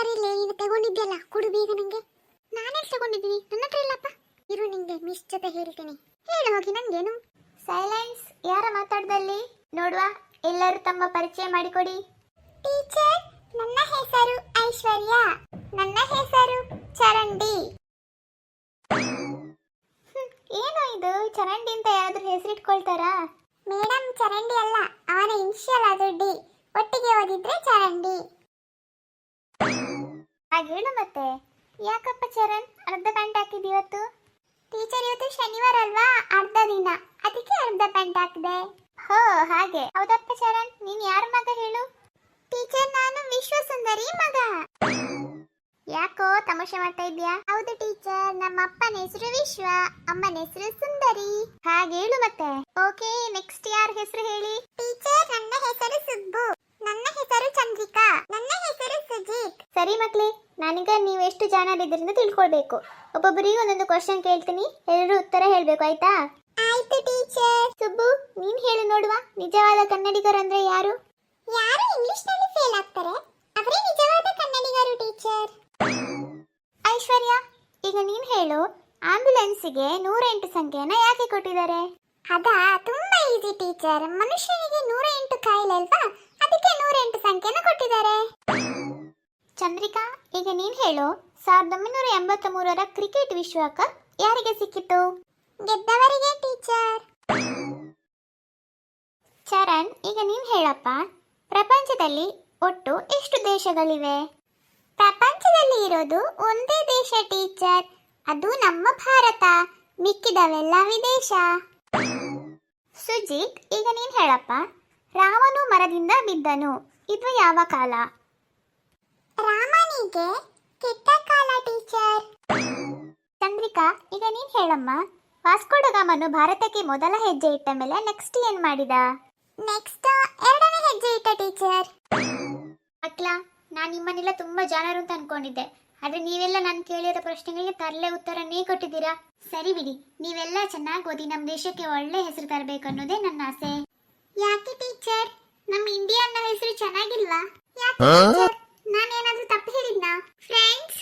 ಸರಿಲೇ ಇದು ತಗೊಂಡಿದ್ದೆಲ್ಲ ಕೊಡು ಬೇಗ ನಂಗೆ. ನಾನೇ ತಗೊಂಡಿದ್ದೀನಿ? ನನ್ನ ಹತ್ರ ಇಲ್ಲಪ್ಪ. ಇರು ನಿಂಗೆ ಮಿಸ್ ಜೊತೆ ಹೇಳ್ತೀನಿ. ಹೇಳು ಹೋಗಿ ನಂಗೇನು? ಸೈಲೆನ್ಸ್ ಯಾರ ಮಾತಾಡ್ದಲ್ಲಿ? ನೋಡುವ ಎಲ್ಲರೂ ತಮ್ಮ ಪರಿಚಯ ಮಾಡಿಕೊಡಿ. ಟೀಚರ್ ನನ್ನ ಹೆಸರು ಐಶ್ವರ್ಯ. ನನ್ನ ಹೆಸರು ಚರಂಡಿ. ಏನು ಇದು? ಚರಂಡಿ ಅಂತ ಯಾರಾದ್ರೂ ಹೆಸರಿಟ್ಕೊಳ್ತಾರಾ? ಮೇಡಮ್ ಚರಂಡಿ ಅಲ್ಲ ಅವನ ಇನ್ಷಿಯಲ್ ಅದು ಡಿ ಒಟ್ಟಿಗೆ ಓದಿದ್ರೆ ಚರಂಡಿ. ಹಾಗೆ ಮತ್ತೆ. ಯಾಕಪ್ಪ ಚರಣ್? ಅರ್ಧ ಪ್ಯಾಂಟ್ ಹಾಕಿದ್ಯವತ್ತು ಟೀಚರ್ ಇವತ್ತು ಶನಿವಾರ ಅಲ್ವಾ? ಅರ್ಧ ದಿನ. ಅದಕ್ಕೆ ಅರ್ಧ ಪ್ಯಾಂಟ್ ಹಾಕಿದೆ. ಹೋ, ಹಾಗೆ. ಹೌದಪ್ಪ ಚರಣ್, ನೀನ್ ಯಾರ ಮಗ ಹೇಳು? ಟೀಚರ್ ನಾನು ವಿಶ್ವಸುಂದರಿ ಮಗ. ಯಾಕೋ ತಮಾಷೆ ಮಾಡ್ತಾ ಇದ್ಯಾ ಹೌದು ಟೀಚರ್ ನಮ್ಮ ಅಪ್ಪನ ಹೆಸರು ವಿಶ್ವ, ಅಮ್ಮನ ಹೆಸರು ಸುಂದರಿ. ಹಾಗೆ ಹೇಳು ಮತ್ತೆ. ಓಕೆ ನೆಕ್ಸ್ಟ್ ಯಾರ ಹೆಸರು ಹೇಳಿ? ಟೀಚರ್ ನನ್ನ ಹೆಸರು ಸುಬ್ಬು. ನನ್ನ ಹೆಸರು ಚಂದ್ರಿಕಾ ನನ್ನ ಹೆಸರು ಸುಜಿತ್ ಸರಿ ಮಕ್ಕಳೇ ನಾನೀಗ ನೀವು ಎಷ್ಟು ಜನರಿದ್ರಿಂದ ತಿಳ್ಕೊಳ್ಬೇಕು. ಒಬ್ಬೊಬ್ಬರಿಗೆ ಒಂದೊಂದು ಕ್ವಶನ್ ಕೇಳ್ತೀನಿ ಎಲ್ಲರೂ ಉತ್ತರ ಹೇಳ್ಬೇಕು ಆಯ್ತಾ? ಆಯ್ತು ಟೀಚರ್ ಸುಬ್ಬು ನೀನ್ ಹೇಳು ನೋಡುವ ನಿಜವಾದ ಕನ್ನಡಿಗರು ಅಂದ್ರೆ ಯಾರು? ಯಾರು ಇಂಗ್ಲಿಷ್ನಲ್ಲಿ ಫೇಲ್ ಆಗ್ತಾರೆ? ಅವರೇ ನಿಜವಾದ ಕನ್ನಡಿಗರು ಟೀಚರ್ ಐಶ್ವರ್ಯ ಈಗ ನೀನ್ ಹೇಳು ಆಂಬ್ಯುಲೆನ್ಸಿಗೆ ನೂರೆಂಟು ಸಂಖ್ಯೆಯನ್ನ ಯಾಕೆ ಕೊಟ್ಟಿದ್ದಾರೆ? ಅದಾ ತುಂಬಾ ಈಸಿ ಟೀಚರ್ ಮನುಷ್ಯನಿಗೆ ನೂರ ಎಂಟು ಕಾಯಿಲೆ ಅಲ್ವಾ? ಅದಕ್ಕೆ ನೂರ ಹೇಳು, ಸಾವಿರದ ಒಂಬೈನೂರ ಎಂಬತ್ತ ಮೂರರ ಕ್ರಿಕೆಟ್ ವಿಶ್ವಕಪ್ ಯಾರಿಗೆ ಸಿಕ್ಕಿತು? ಗೆದ್ದವರಿಗೆ ಟೀಚರ್. ಚರಣ್, ಈಗ ನೀನ್ ಹೇಳಪ್ಪ. ಪ್ರಪಂಚದಲ್ಲಿ ಒಟ್ಟು ಎಷ್ಟು ದೇಶಗಳಿವೆ? ಪ್ರಪಂಚದಲ್ಲಿ ಇರೋದು ಒಂದೇ ದೇಶ, ಟೀಚರ್. ಅದು ನಮ್ಮ ಭಾರತ. ಮಿಕ್ಕಿದವೆಲ್ಲ ವಿದೇಶ. ಸುಜಿತ್, ಈಗ ನೀನ್ ಹೇಳಪ್ಪ. ರಾಮನು ಮರದಿಂದ ಬಿದ್ದನು. ಇದು ಯಾವ ಕಾಲ? ರಾಮನಿಗೆ ಕೆಟ್ಟ ಕಾಲ ಟೀಚರ್. ಚಂದ್ರಿಕಾ ಈಗ ನೀನ್ ಹೇಳಮ್ಮ. ವಾಸ್ಕೋಡಗಾಮನು ಭಾರತಕ್ಕೆ ಮೊದಲ ಹೆಜ್ಜೆ ಇಟ್ಟ ಮೇಲೆ ನೆಕ್ಸ್ಟ್ ಏನ್ ಮಾಡಿದ? ನೆಕ್ಸ್ಟ್ ಎರಡನೇ ಹೆಜ್ಜೆ ಇಟ್ಟ ಟೀಚರ್. ಮಕ್ಳ ನಾನು ನಿಮ್ಮನ್ನೆಲ್ಲ ತುಂಬಾ ಜನರು ಅಂತ ಅನ್ಕೊಂಡಿದ್ದೆ. ಆದ್ರೆ ನೀವೆಲ್ಲ ನಾನು ಕೇಳಿರೋ ಪ್ರಶ್ನೆಗಳಿಗೆ ತರಲೆ ಉತ್ತರನೇ ಕೊಟ್ಟಿದ್ದೀರಾ? ಸರಿ ಬಿಡಿ ನೀವೆಲ್ಲ ಚೆನ್ನಾಗಿ ಓದಿ ನಮ್ಮ ದೇಶಕ್ಕೆ ಒಳ್ಳೆ ಹೆಸರು ತರಬೇಕು ಅನ್ನೋದೇ ನನ್ನ ಆಸೆ. ಯಾಕೆ ಟೀಚರ್? ನಮ್ಮ ಇಂಡಿಯಾ ಅನ್ನೋ ಹೆಸರು ಚೆನ್ನಾಗಿಲ್ಲ. ಯಾಕೆ ಟೀಚರ್? ನಾನೇನಾದ್ರೂ now. Thanks.